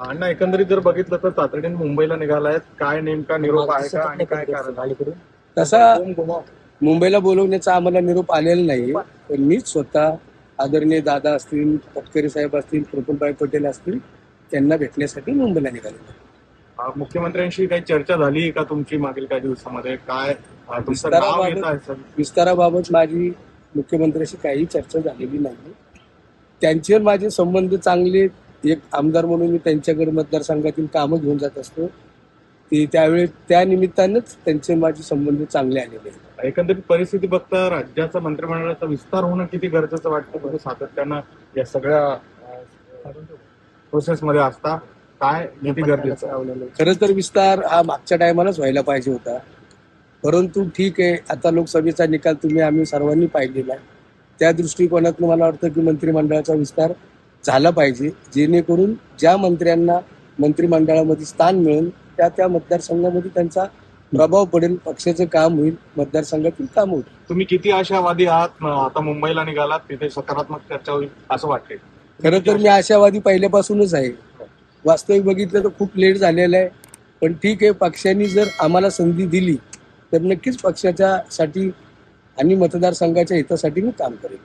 अण्णा एकंदरीत जर बघितलं तर तातडीने मुंबईला निघालाय काय नेमका निरोप आहे का आणि काय कारण तसा मुंबईला बोलवण्याचा आम्हाला निरोप आलेला नाही. पण मीच स्वतः आदरणीय दादा असतील तटकरे साहेब असतील प्रफुल्लभाई पटेल असतील त्यांना भेटण्यासाठी मुंबईला निघाले. मुख्यमंत्र्यांशी काही चर्चा झाली का तुमची मागील काही दिवसामध्ये? काय विस्ताराबाबत माझी मुख्यमंत्र्यांशी काही चर्चा झालेली नाही. त्यांचे माझे संबंध चांगले एक आमदार म्हणून मी त्यांच्याकडे मतदारसंघातील कामं घेऊन जात असतो. ते त्यावेळी त्या निमित्तानंच त्यांचे माझे संबंध चांगले आलेले आहेत. एकंदरीत परिस्थिती बघता राज्याचा मंत्रिमंडळाचा विस्तार होणं किती गरजेचं वाटतं? म्हणजे सातत्यानं या सगळ्या प्रोसेसमध्ये असता काय किती गरजेचं? खरं तर विस्तार हा मागच्या टायमालाच व्हायला पाहिजे होता. परंतु ठीक आहे आता लोकसभेचा निकाल तुम्ही आम्ही सर्वांनी पाहिलेला आहे. त्या दृष्टिकोनातून मला वाटतं की मंत्रिमंडळाचा विस्तार झाला पाहिजे जेणेकरून ज्या मंत्र्यांना मंत्रिमंडळामध्ये स्थान मिळेल त्या त्या मतदारसंघामध्ये त्यांचा प्रभाव पडेल पक्षाचं काम होईल मतदारसंघातील काम होईल. तुम्ही किती आशावादी आहात? आता मुंबईला निघालात तिथे सकारात्मक चर्चा होईल असं वाटते खरं तर मी आशावादी पहिल्यापासूनच आहे. वास्तविक बघितलं तर खूप लेट झालेलं आहे पण ठीक आहे पक्षांनी जर आम्हाला संधी दिली तर नक्कीच पक्षाच्या साठी आणि मतदारसंघाच्या हितासाठी मी काम करेन.